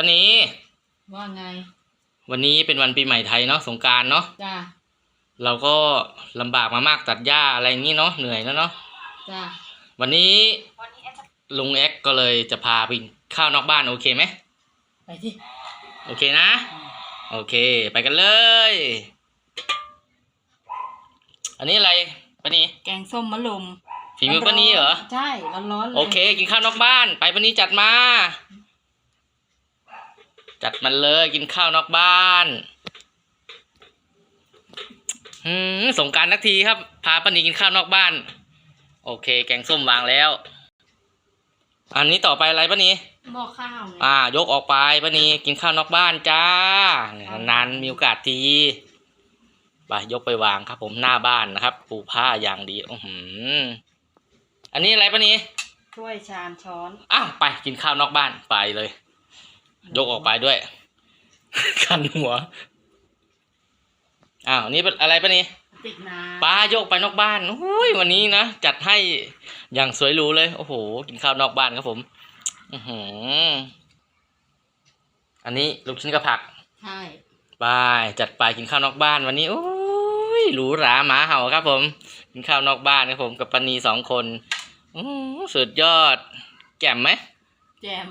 ป้านีว่าไง วันนี้เป็นวันปีใหม่ไทยเนาะสงกรารเนาะจ้าเราก็ลำบากมามากตัดหญ้าอะไรอย่างนี้เนาะเหนื่อยแล้วเนาะจ้าวันนี้ลุงแอ็กก็เลยจะพาไปข้าวนอกบ้านโอเคไหมไปที่โอเคนะ โอเค ไปกันเลย อันนี้อะไรป้านีแกงส้มมะลุมฝีมือป้านีเหรอ ใช่ร้อนๆเลย โอเค กินข้าวนอกบ้าน ไปป้านีจัดมา จัดมันเลยกินข้าวนอกบ้านหืมสงกรารนักทีครับ พาป้านีกินข้าวนอกบ้าน โอเค แกงส้มวางแล้ว อันนี้ต่อไปอะไรป้านีหม้อข้าวไงอ่า ยกออกไปป้านีกินข้าวนอกบ้านจ้านานๆมีโอกาสทีไปยกไปวางครับผมหน้าบ้านนะครับ ปูผ้าอย่างดีอือหืออันนี้อะไรป้านีถ้วยชามช้อนอ้าวไปกินข้าวนอกบ้านไปเลย ยกออกไปด้วย คันหัว อ้าวนี่เป็นอะไรป้านีติดน้ป้ายกไปนอกบ้านอุ้ยวันนี้นะจัดให้อย่างสวยหรูเลย โอ้โห กินข้าวนอกบ้านครับผมอือหืออันนี้ลูกชิ้นกับผักำใช่บายจัดไปกินข้าวนอกบ้านวันนี้โอ้ยหรูหราหมาเห่าครับ ผม กินข้าวนอกบ้านครับผมกับปานีสองคนอื้อหือสุดยอด แจ่มไหมแจม